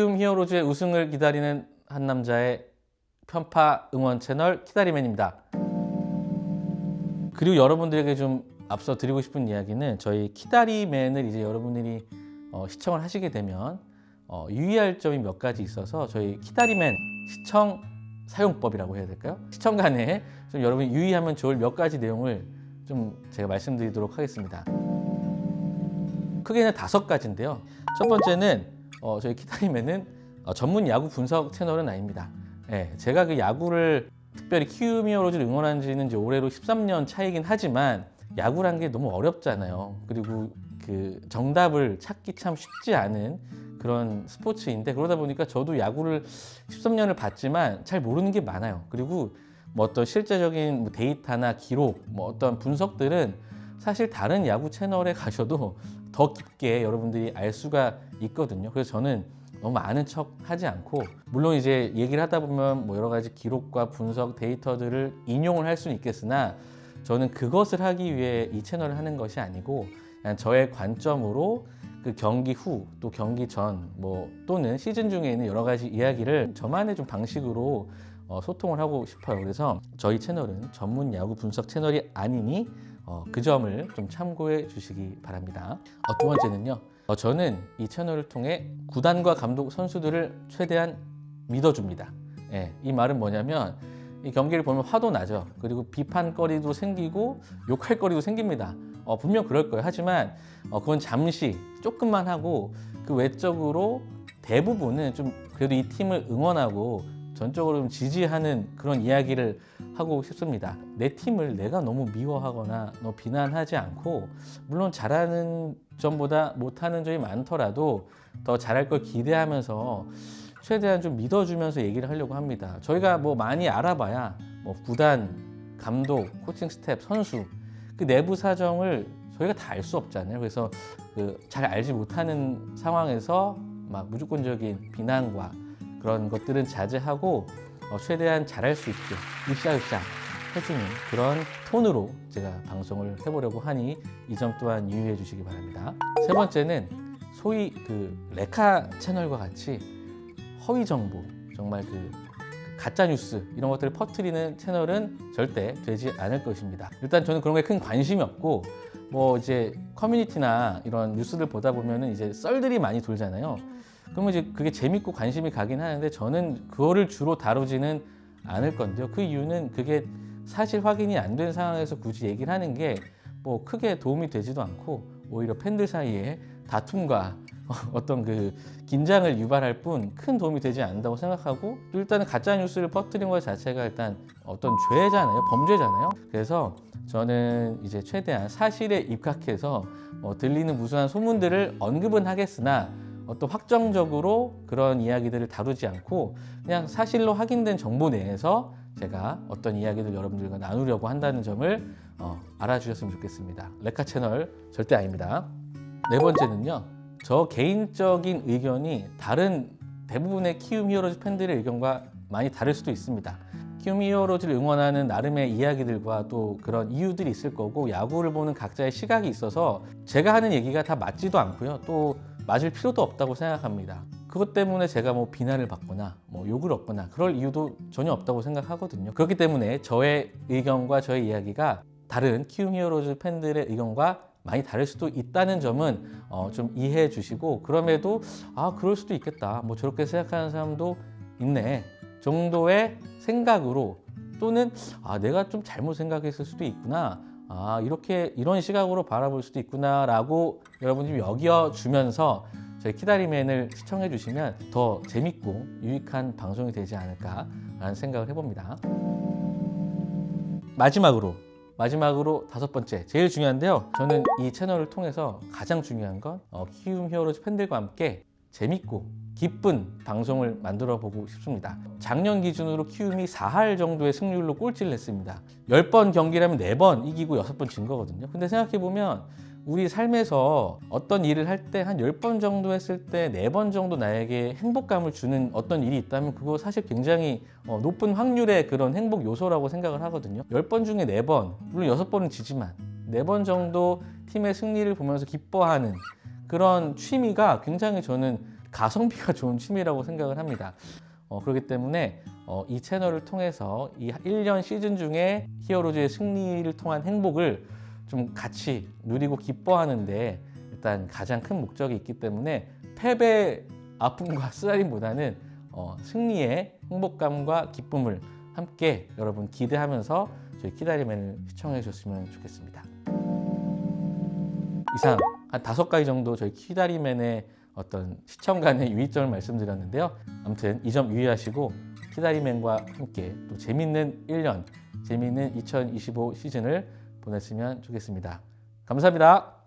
키움 히어로즈의 우승을 기다리는 한 남자의 편파 응원 채널 키다리맨입니다. 그리고 여러분들에게 좀 앞서 드리고 싶은 이야기는 저희 키다리맨을 이제 여러분들이 어, 시청을 하시게 되면 어, 유의할 점이 몇 가지 있어서 저희 키다리맨 시청 사용법이라고 해야 될까요? 시청 간에 좀 여러분이 유의하면 좋을 몇 가지 내용을 좀 제가 말씀드리도록 하겠습니다. 크게는 다섯 가지인데요. 첫 번째는 어, 저희 키다리맨은 어, 전문 야구 분석 채널은 아닙니다. 예, 제가 그 야구를 특별히 키움 히어로즈를 응원한 지는 이제 올해로 13년 차이긴 하지만 야구란 게 너무 어렵잖아요. 그리고 그 정답을 찾기 참 쉽지 않은 그런 스포츠인데 그러다 보니까 저도 야구를 13년을 봤지만 잘 모르는 게 많아요. 그리고 뭐 어떤 실제적인 뭐 데이터나 기록, 뭐 어떤 분석들은 사실 다른 야구 채널에 가셔도 더 깊게 여러분들이 알 수가 있거든요. 그래서 저는 너무 아는 척 하지 않고 물론 이제 얘기를 하다 보면 뭐 여러 가지 기록과 분석 데이터들을 인용을 할 수는 있겠으나 저는 그것을 하기 위해 이 채널을 하는 것이 아니고 그냥 저의 관점으로 그 경기 후 또 경기 전 뭐 또는 시즌 중에 있는 여러 가지 이야기를 저만의 좀 방식으로 어, 소통을 하고 싶어요. 그래서 저희 채널은 전문 야구 분석 채널이 아니니 어, 그 점을 좀 참고해 주시기 바랍니다. 어, 두 번째는요. 어, 저는 이 채널을 통해 구단과 감독, 선수들을 최대한 믿어줍니다. 예, 이 말은 뭐냐면 이 경기를 보면 화도 나죠. 그리고 비판거리도 생기고 욕할거리도 생깁니다. 어, 분명 그럴 거예요. 하지만 어, 그건 잠시 조금만 하고 그 외적으로 대부분은 좀 그래도 이 팀을 응원하고 전적으로 좀 지지하는 그런 이야기를 하고 싶습니다. 내 팀을 내가 너무 미워하거나 너 비난하지 않고 물론 잘하는 점보다 못하는 점이 많더라도 더 잘할 걸 기대하면서 최대한 좀 믿어주면서 얘기를 하려고 합니다. 저희가 뭐 많이 알아봐야 뭐 구단, 감독, 코칭 스텝, 선수 그 내부 사정을 저희가 다 알 수 없잖아요. 그래서 그 잘 알지 못하는 상황에서 막 무조건적인 비난과 그런 것들은 자제하고 어, 최대한 잘할 수 있게 으쌰으쌰 해주는 그런 톤으로 제가 방송을 해보려고 하니 이 점 또한 유의해 주시기 바랍니다. 세 번째는 소위 그 레카 채널과 같이 허위 정보 정말 그 가짜 뉴스 이런 것들을 퍼뜨리는 채널은 절대 되지 않을 것입니다. 일단 저는 그런 게 큰 관심이 없고 뭐 이제 커뮤니티나 이런 뉴스들 보다 보면은 이제 썰들이 많이 돌잖아요. 그러면 이제 그게 재밌고 관심이 가긴 하는데 저는 그거를 주로 다루지는 않을 건데요. 그 이유는 그게 사실 확인이 안 된 상황에서 굳이 얘기를 하는 게 뭐 크게 도움이 되지도 않고 오히려 팬들 사이에 다툼과 어떤 그 긴장을 유발할 뿐 큰 도움이 되지 않는다고 생각하고 또 일단은 가짜 뉴스를 퍼뜨린 것 자체가 일단 어떤 죄잖아요 범죄잖아요 그래서 저는 이제 최대한 사실에 입각해서 뭐 들리는 무수한 소문들을 언급은 하겠으나 어떤 확정적으로 그런 이야기들을 다루지 않고 그냥 사실로 확인된 정보 내에서 제가 어떤 이야기들 여러분들과 나누려고 한다는 점을 어, 알아주셨으면 좋겠습니다. 레카 채널 절대 아닙니다. 네 번째는요. 저 개인적인 의견이 다른 대부분의 키움 히어로즈 팬들의 의견과 많이 다를 수도 있습니다. 키움 히어로즈를 응원하는 나름의 이야기들과 또 그런 이유들이 있을 거고 야구를 보는 각자의 시각이 있어서 제가 하는 얘기가 다 맞지도 않고요. 또 맞을 필요도 없다고 생각합니다. 그것 때문에 제가 뭐 비난을 받거나 뭐 욕을 얻거나 그럴 이유도 전혀 없다고 생각하거든요. 그렇기 때문에 저의 의견과 저의 이야기가 다른 키움 히어로즈 팬들의 의견과 많이 다를 수도 있다는 점은 어, 좀 이해해 주시고 그럼에도 아 그럴 수도 있겠다 뭐 저렇게 생각하는 사람도 있네 정도의 생각으로 또는 아 내가 좀 잘못 생각했을 수도 있구나 아 이렇게 이런 시각으로 바라볼 수도 있구나라고 여러분들이 여겨 주면서 저희 키다리맨을 시청해 주시면 더 재밌고 유익한 방송이 되지 않을까라는 생각을 해봅니다. 마지막으로 마지막으로 다섯 번째 제일 중요한데요. 저는 이 채널을 통해서 가장 중요한 건 어, 키움 히어로즈 팬들과 함께 재밌고 기쁜 방송을 만들어 보고 싶습니다. 작년 기준으로 키움이 4할 정도의 승률로 꼴찌를 했습니다. 10번 경기라면 4번 이기고 6번 진 거거든요. 근데 생각해 보면 우리 삶에서 어떤 일을 할 때 한 10번 정도 했을 때 4번 정도 나에게 행복감을 주는 어떤 일이 있다면 그거 사실 굉장히 어, 높은 확률의 그런 행복 요소라고 생각을 하거든요. 10번 중에 4번, 물론 6번은 지지만 4번 정도 팀의 승리를 보면서 기뻐하는 그런 취미가 굉장히 저는 가성비가 좋은 취미라고 생각을 합니다. 어, 그렇기 때문에 어, 이 채널을 통해서 이 1년 시즌 중에 히어로즈의 승리를 통한 행복을 좀 같이 누리고 기뻐하는데 일단 가장 큰 목적이 있기 때문에 패배 아픔과 쓰라림보다는 어, 승리의 행복감과 기쁨을 함께 여러분 기대하면서 저희 키다리맨을 시청해 주셨으면 좋겠습니다. 이상 한 다섯 가지 정도 저희 키다리맨의 어떤 시청 간의 유의점을 말씀드렸는데요. 아무튼 이 점 유의하시고 키다리맨과 함께 또 재밌는 1년, 재밌는 2025 시즌을 보냈으면 좋겠습니다. 감사합니다.